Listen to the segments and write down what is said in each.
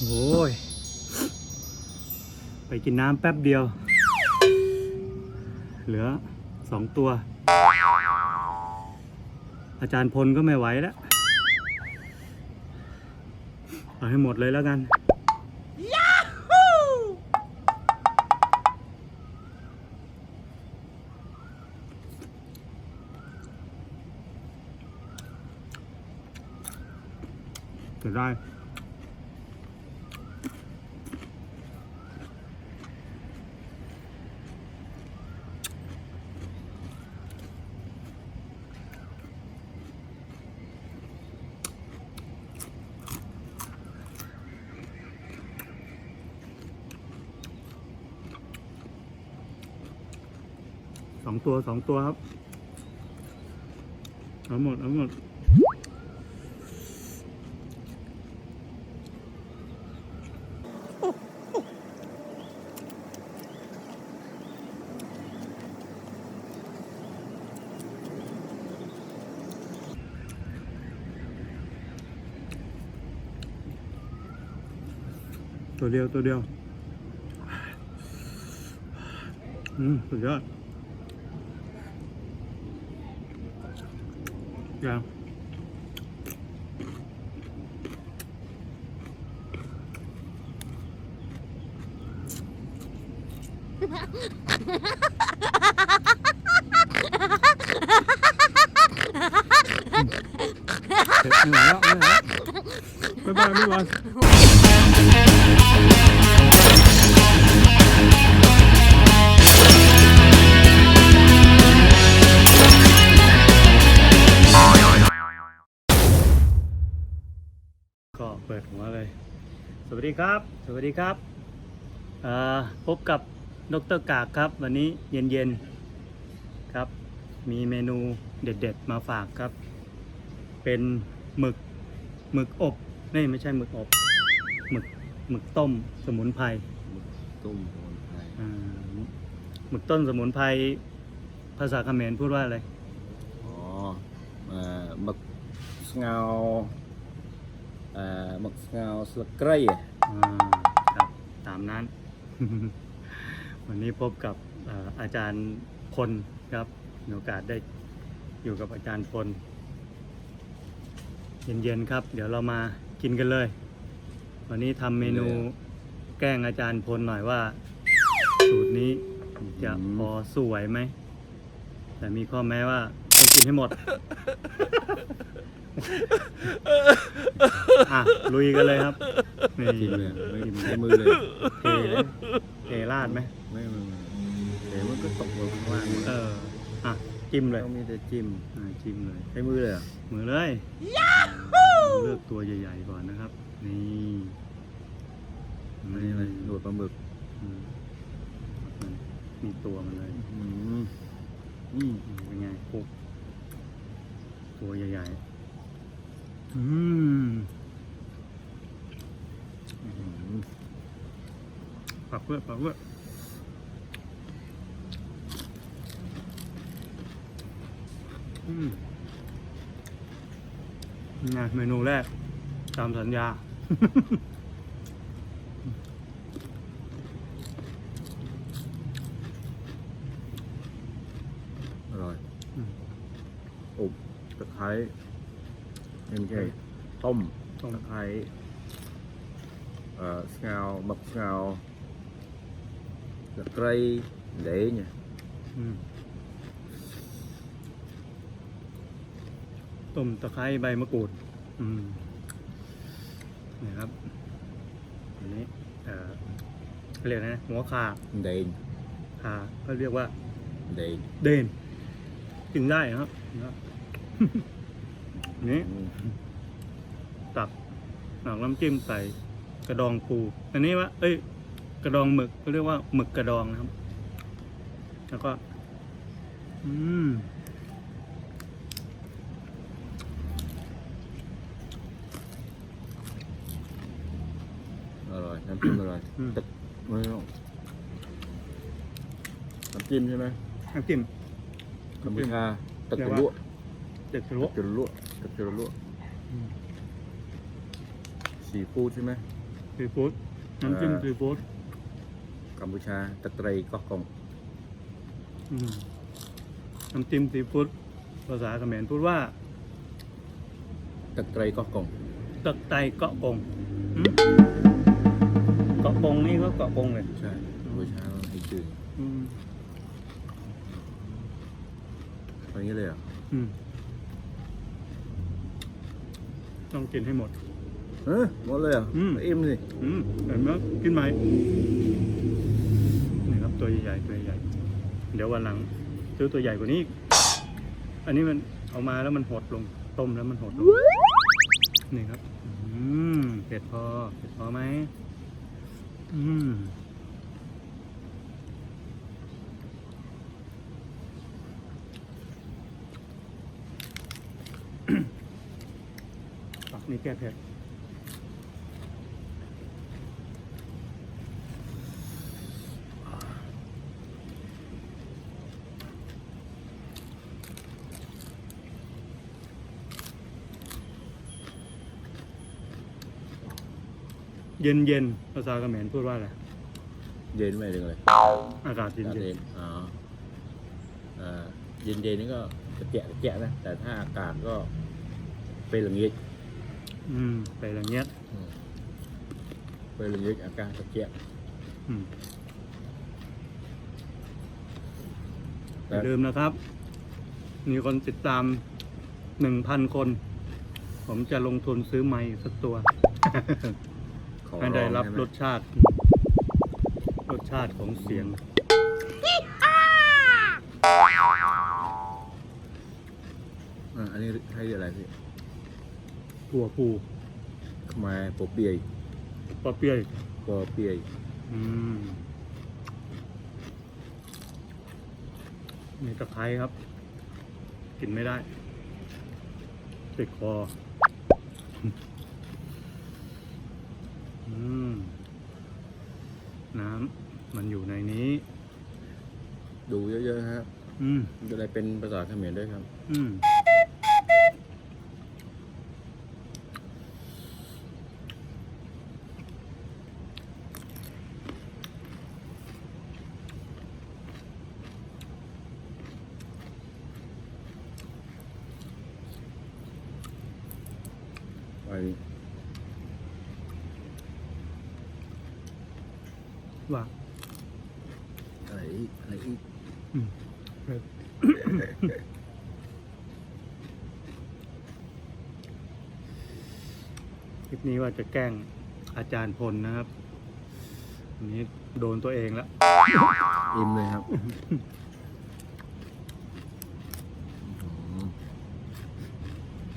โอ้ย ไปกินน้ำแป๊บเดียว เหลือสองตัว อาจารย์พลก็ไม่ไหวแล้วเอาให้หมดเลยแล้วกันจะได้ สองตัวสองตัวครับเอาหมดเอาหมดตัวเดียวตัวเดียวอืมสุดยอด ยังเสร็จไม่ไหวแล้วไม่ไหวแล้วบ๊ายบายไม่ไหว เปิดหัวเลย สวัสดีครับ สวัสดีครับเอ่อพบกับดรกากครับ วันนี้เย็นๆครับ มีเมนูเด็ดๆ มาฝากครับ เป็นหมึกหมึกอบนี่ไม่ใช่หมึกอบหมึกหมึกต้มสมุนไพรตุ้มโอนไทยอ่าหมึกต้มสมุนไพรภาษาเขมรพูดว่าอะไรอ๋อเอ่อหมึกสงาเอ่อ หมึกสงาสลักไกรอะอ่าครับตามนั้น วันนี้พบกับเอ่ออาจารย์พลครับมีโอกาสได้อยู่กับอาจารย์พล เย็นๆครับ เดี๋ยวเรามากินกันเลย วันนี้ทำเมนูแกล้งอาจารย์พลหน่อยว่า สูตรนี้จะพอสู้ไหวไหม แต่มีข้อแม้ว่าต้องกินให้หมด อะลุยกันเลยครับนี่กินเลยไม่จิ้มใช้มือเลยเทเลยเทราดไหมไม่ไม่ไม่เดี๋ยวมันก็ตกลงข้างล่างเอออะจิ้มเลยต้องมีแต่จิ้มอะจิ้มเลยใช้มือเลยเหรอมือเลยเลือกตัวใหญ่ๆก่อนนะครับ นี่ไม่อะไรหนวดปลาหมึกอืมมีตัวมันเลยอืมอืมอืมเป็นไงปุ๊บตัวใหญ่ๆ อืมอืมปักเพื่อปักเพื่ออืมนี่ไงเมนูแรก ตามสัญญา อร่อยอืมอบตะไคร้ เป็นไงต้มต้มตะไคร้เอ่อสงาหมึกสงาสลักไกรเละเนี่ยอืมต้มตะไคร้ใบมะกรูดอืมนี่ครับอันนี้เอ่อเขาเรียกนะหัวขาเดนขาก็เรียกว่า เดนเดนกินได้ครับ นะครับนี่อืมตักหนักน้ำจิ้มใส่กระดองปู อันนี้ว่า เอ้ย กระดองหมึกก็เรียกว่าหมึกกระดองนะครับ แล้วก็ อืมอร่อยน้ำจิ้มอร่อยอืมตึกไม่ต้องน้ำจิ้มใช่ไหมน้ำจิ้ม กัมพูชาตึกเรียจุกว่าลุ่เด็ดทะลุตึกจุลุ่ตึ กจุลุ่อืมสีฟู้ดใช่ไหมซีฟู้ดน้ำจิ้มเออซีฟู้ดกัมพูชาตะไตรก็กงอืมน้ำจิ้มซีฟู้ดภาษาเขมรพูดว่าตะไตรก็กงตะไตเกาะกงอืมเกาะกงนี่ก็เกาะกงเลยใช่กัมพูชาให้ชื่ออืมตอนนี้เลยเหรอ อืม ต้องกินให้หมดเออหมดเลยเหรออืม อิ่มสิอืมเห็นไหมกินไหมนี่ครับตัวใหญ่ๆตัวใหญ่เดี๋ยววันหลังซื้อตัวใหญ่กว่านี้อีกอันนี้มันเอามาแล้วมันหดลงต้มแล้วมันหดลงนี่ครับ อืมเผ็ดพอเผ็ดพอไหมอืมปัก นี่แก้เผ็ดเย็นเย็นๆภาษาเขมรพูดว่าอะไร เย็นไม่ถึงเลยอากาศเย็นอากาศเย็เย็นนอ๋ออ่าเย็นเย็นๆนี่ก็กระเจะกระเจะนะ แต่ถ้าอากาศก็เป็นอย่างนี้ อืมไปอย่างเงี้ยอืมเป็นอย่างนี้อากาศกระเจะอืมอแต่ย่าลืมนะครับ มีคนติดตามหนึ่งพันคน ผมจะลงทุนซื้อไม้สักตัวขอให้ได้องรับใช่หมรสชาติ รสชาติของเสียงอ่าอันนี้ให้เรีย กอะไรพี่ถั่วปูขมายปอเปียยปอเปียยปอเปียยอืมมีตะไคร้ครับ กินไม่ได้ติดคออืมน้ำมันอยู่ในนี้ ดูเยอะๆครับ อืมจะได้เป็นภาษาเขมรด้วยครับ อืม ว่าอะไรอีกอะไรอีกอืมเผ็ดคลิปนี้ว่าจะแกล้งอาจารย์พลนะครับอันนี้โดนตัวเองแล้ว อิ่มเลยครับอ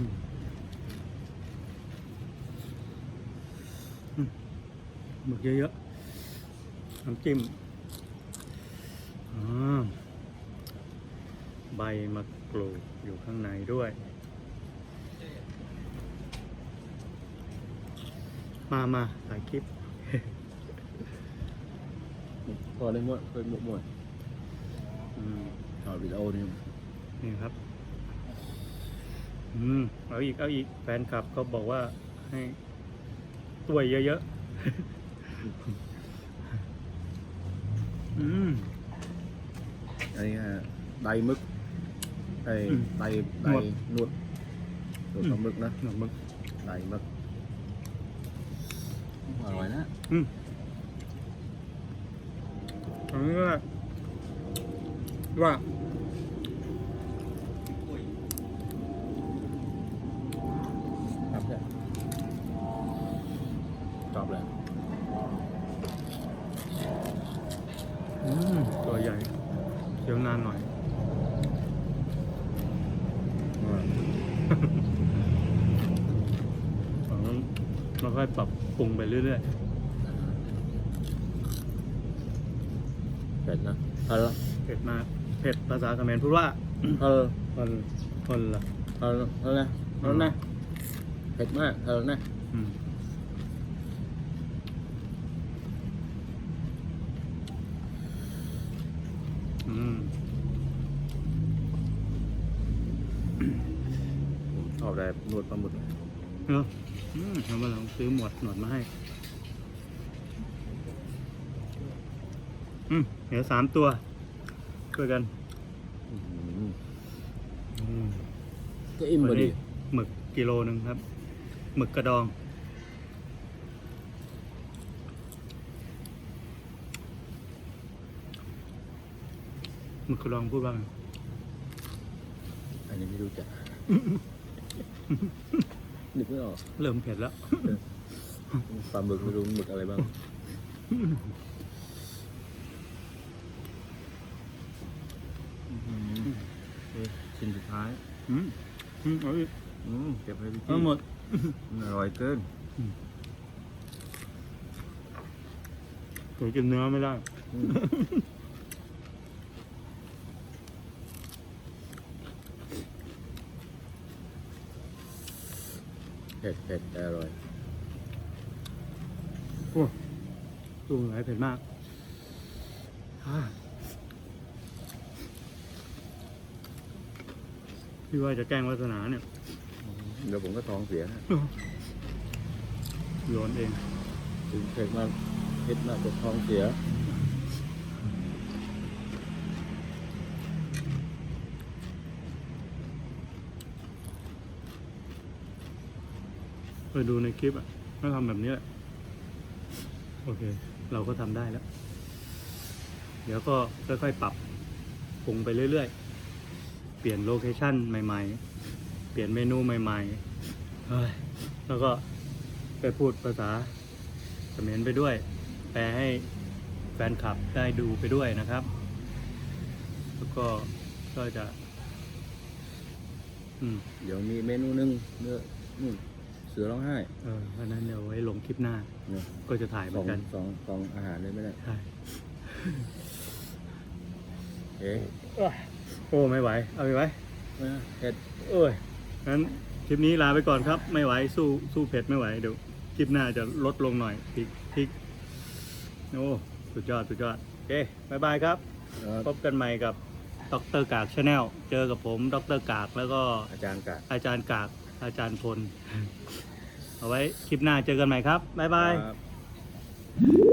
ืม หมึก เยอะๆน้ำจิ้มอ่าใบมะกรูดอยู่ข้างในด้วย มามาถ่ายคลิปพอได้หมดเคยหมดหมดอืมถอดวิดีโอนี่นี่ครับ อืม เอาอีก เอาอีก แฟนคลับเขาบอกว่าให้ตัวยเยอะๆ อืมอันนี้ฮะไดมึกไอ้อืมไดได ค่อยปรับปรุงไปเรื่อยเผ็ดนะเออๆเผ็ดมากเผ็ดภาษาเขมรพูดว่าเออคนคนละเออเออนะเออนะเผ็ดมากเออนะอืมอืมผมชอบได้นวดปลาหมึก เออทำมาเราซื้อหมดหนวดมาให้เหลือสามตัวช่วยกันก็อิ่มพอดีหมึกกิโลหนึ่งครับ หมึกกระดอง หมึกกระดองพูดบ้างอันนี้ไม่รู้จัก นึกไม่ออกเริ่มเผ็ดแล้วปลาหมึกไม่รู้หมึกอะไรบ้างอื้อหือเอ๊ะชิ้นสุดท้ายอืมอืมเอาอีกอืมเก็บให้พี่เอาหมดมันอร่อยเกินผมกินเนื้อไม่ได้ อืมเผ็ดเผ็ดแต่อร่อยโอ้ดูไหนเผ็ดมากอ่าพี่ว่าจะแกล้งวัฒนาเนี่ยเดี๋ยวผมก็ท้องเสียนะโยนเองถึงเผ็ดมากเผ็ดมากจะท้องเสีย ไปดูในคลิปอะเขาทำแบบนี้แหละโอเค เราก็ทำได้แล้ว เดี๋ยวก็ค่อยๆปรับปรุงไปเรื่อยๆ เปลี่ยนโลเคชั่นใหม่ๆ เปลี่ยนเมนูใหม่ๆแล้วก็ไปพูดภาษาเขมรไปด้วย แปลให้แฟนคลับได้ดูไปด้วยนะครับ แล้วก็ก็จะ อืม เดี๋ยวมีเมนูหนึ่งเนื้อนู่น สือร้องไห้เออเพราะฉะนั้นเดี๋ยวไว้ลงคลิปหน้า เนี่ยก็จะถ่ายเหสมือองนกันสองสองอาหารเลยไม่ได้ ใช่เอ๊ะโอ้ไม่ไหว เอาไปไว้ เผ็ดเอ้ยงั้นคลิปนี้ลาไปก่อนครับ ไม่ไหวสู้สู้เผ็ดไม่ไหวเดี๋ยวคลิปหน้าจะลดลงหน่อยพริกพริกโอ้สุดยอดสุดยอดโอเคบายบายครับเอ่อพบกันใหม่กับดรกากชาแนลเจอกับผมดรกากแล้วก็อาจารย์กะอาจารย์กาก อาจารย์พล เอาไว้คลิปหน้าเจอกันใหม่ครับ บ๊ายบาย ครับ